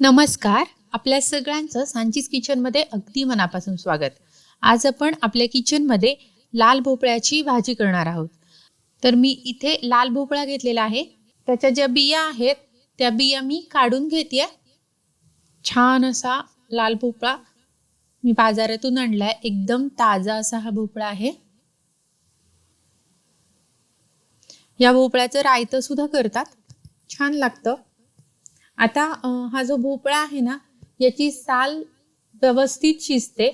नमस्कार. आपल्या सगळ्यांचं सांचीज किचनमध्ये अगदी मनापासून स्वागत. आज आपण आपल्या किचनमध्ये लाल भोपळ्याची भाजी करणार आहोत. तर मी इथे लाल भोपळा घेतलेला आहे. त्याच्या ज्या बिया आहेत त्या बिया मी काढून घेते छान असा लाल भोपळा मी बाजारातून आणलाय. एकदम ताजा असा हा भोपळा आहे. या भोपळ्याचं रायतं सुद्धा करतात. छान लागतं. आता हा जो भोपळा आहे ना याची साल व्यवस्थित शिजते.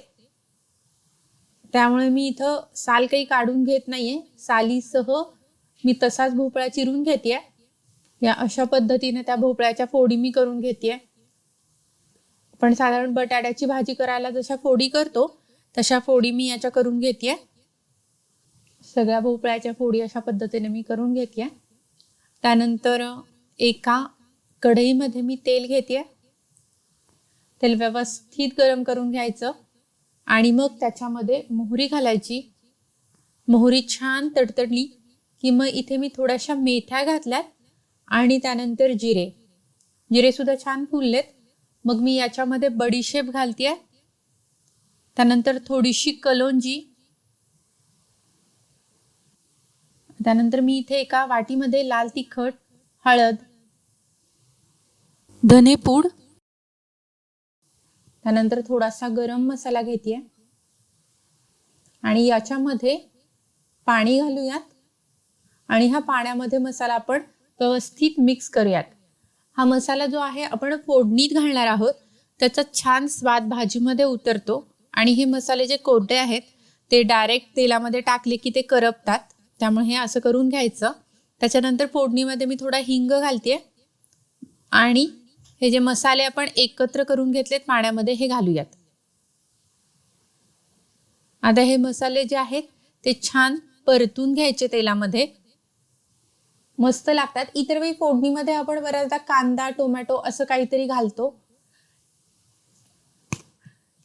त्यामुळे मी इथं साल काही काढून घेत नाहीये. सालीसह मी तसाच भोपळा चिरून घेते या अशा पद्धतीने त्या भोपळ्याच्या फोडी मी करून घेते पण साधारण बटाट्याची भाजी करायला जशा फोडी करतो तशा फोडी मी याच्या करून घेते सगळ्या भोपळ्याच्या फोडी अशा पद्धतीने मी करून घेते त्यानंतर एका कढईमध्ये मी तेल घेते. तेल व्यवस्थित गरम करून घ्यायचं. आणि मग त्याच्यामध्ये मोहरी घालायची. मोहरी छान तडतडली की मग इथे मी थोड्याशा मेथ्या घातल्यात आणि त्यानंतर जिरे. जिरेसुद्धा छान फुललेत. मग मी याच्यामध्ये बडीशेप घालते त्यानंतर थोडीशी कलोंजी. त्यानंतर मी इथे एका वाटीमध्ये लाल तिखट हळद धनेपूड त्यानंतर थोडासा गरम मसाला घेते आणि याच्यामध्ये पाणी घालूयात. आणि ह्या पाण्यामध्ये मसाला आपण व्यवस्थित मिक्स करूयात. हा मसाला जो आहे आपण फोडणीत घालणार आहोत. त्याचा छान स्वाद भाजीमध्ये उतरतो. आणि हे मसाले जे कोरडे आहेत ते डायरेक्ट तेलामध्ये टाकले की ते करपतात. त्यामुळे हे असं करून घ्यायचं. त्याच्यानंतर फोडणीमध्ये मी थोडा हिंग घालते आणि हे जे मसाले आपण एकत्र करून घेतलेत पाण्यामध्ये हे घालूयात. आता हे मसाले जे आहेत ते छान परतून घ्यायचे तेलामध्ये. मस्त लागतात. इतर वेळी फोडणीमध्ये आपण बऱ्याचदा कांदा टोमॅटो असं काहीतरी घालतो.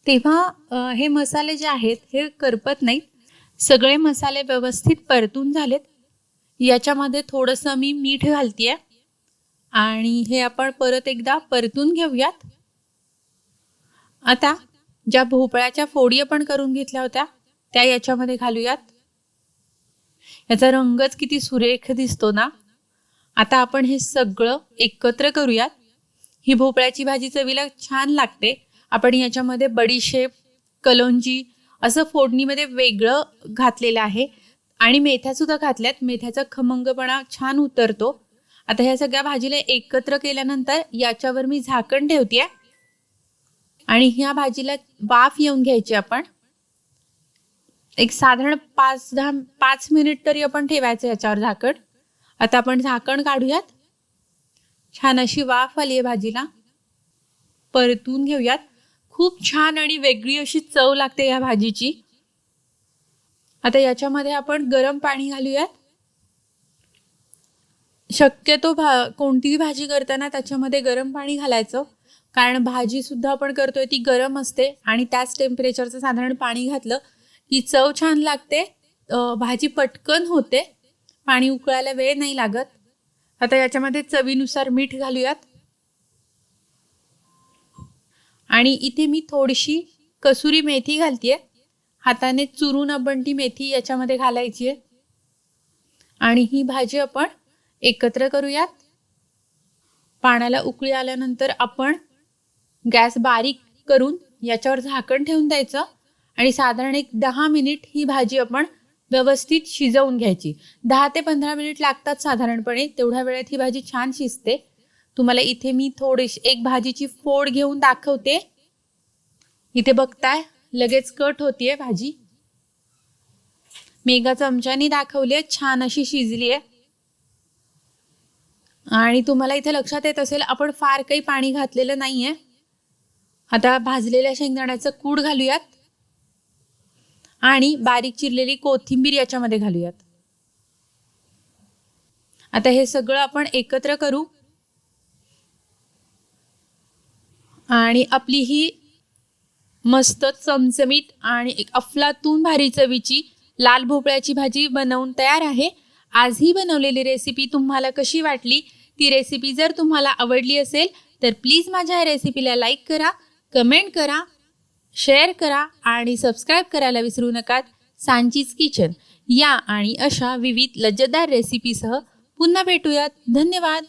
तेव्हा हे मसाले जे आहेत हे करपत नाहीत. सगळे मसाले व्यवस्थित परतून झालेत. याच्यामध्ये थोडंसं मी मीठ घालतीये. आणि हे आपण परत एकदा परतून घेऊयात. आता ज्या भोपळ्याच्या फोडी आपण करून घेतल्या होत्या त्या याच्यामध्ये घालूयात. याचा रंगच किती सुरेख दिसतो ना. आता आपण हे सगळं एकत्र करूयात. ही भोपळ्याची भाजी चवीला छान लागते. आपण याच्यामध्ये बडीशेप कलोंजी असं फोडणीमध्ये वेगळं घातलेलं आहे. आणि मेथ्या सुद्धा घातल्यात. मेथ्याचा खमंगपणा छान उतरतो. आता ह्या सगळ्या भाजीला एकत्र केल्यानंतर याच्यावर मी झाकण ठेवते आणि ह्या भाजीला वाफ येऊन घ्यायची आपण. एक साधारण पाच दहा पाच मिनिट तरी आपण ठेवायचं याच्यावर झाकण. आता आपण झाकण काढूयात. छान अशी वाफ आली आहे भाजीला. परतून घेऊयात. खूप छान आणि वेगळी अशी चव लागते या भाजीची. आता याच्यामध्ये आपण गरम पाणी घालूयात. शक्यतो भा कोणतीही भाजी करताना त्याच्यामध्ये गरम पाणी घालायचं. कारण भाजी सुद्धा आपण करतोय ती गरम असते आणि त्याच टेम्परेचरचं साधारण पाणी घातलं की चव छान लागते. भाजी पटकन होते. पाणी उकळायला वेळ नाही लागत. आता याच्यामध्ये चवीनुसार मीठ घालूयात. आणि इथे मी थोडीशी कसुरी मेथी घालतीये. हाताने चुरून आपण ती मेथी याच्यामध्ये घालायची आहे आणि ही भाजी आपण एकत्र करूयात. पाण्याला उकळी आल्यानंतर आपण गॅस बारीक करून याच्यावर झाकण ठेवून द्यायचं आणि साधारण एक दहा मिनिट ही भाजी आपण व्यवस्थित शिजवून घ्यायची. दहा ते पंधरा मिनिट लागतात साधारणपणे तेवढ्या वेळेत ही भाजी छान शिजते. तुम्हाला इथे मी थोडीशी एक भाजीची फोड घेऊन दाखवते. इथे बघताय लगेच कट होतीये भाजी. मेगा एका चमच्यानी दाखवली छान अशी शिजली आहे आणि तुम्हाला इथे लक्षात येत असेल आपण फार काही पाणी घातलेलं नाही आहे आता भाजलेल्या शेंगदाण्याचं कूड घालूयात. आणि बारीक चिरलेली कोथिंबीर याच्यामध्ये घालूयात. आता हे सगळं आपण एकत्र करू. आणि आपली ही मस्त चमचमीत आणि एक अफलातून भारी चवीची लाल भोपळ्याची भाजी बनवून तयार आहे. आज ही बनवलेली रेसिपी तुम्हाला कशी वाटली? ती रेसिपी जर तुम्हाला आवडली असेल तर प्लीज माझ्या या रेसिपीला लाईक करा कमेंट करा शेअर करा आणि सबस्क्राईब करायला विसरू नका. सांचीज किचन या आणि अशा विविध लज्जतदार रेसिपीसह पुन्हा भेटूयात. धन्यवाद!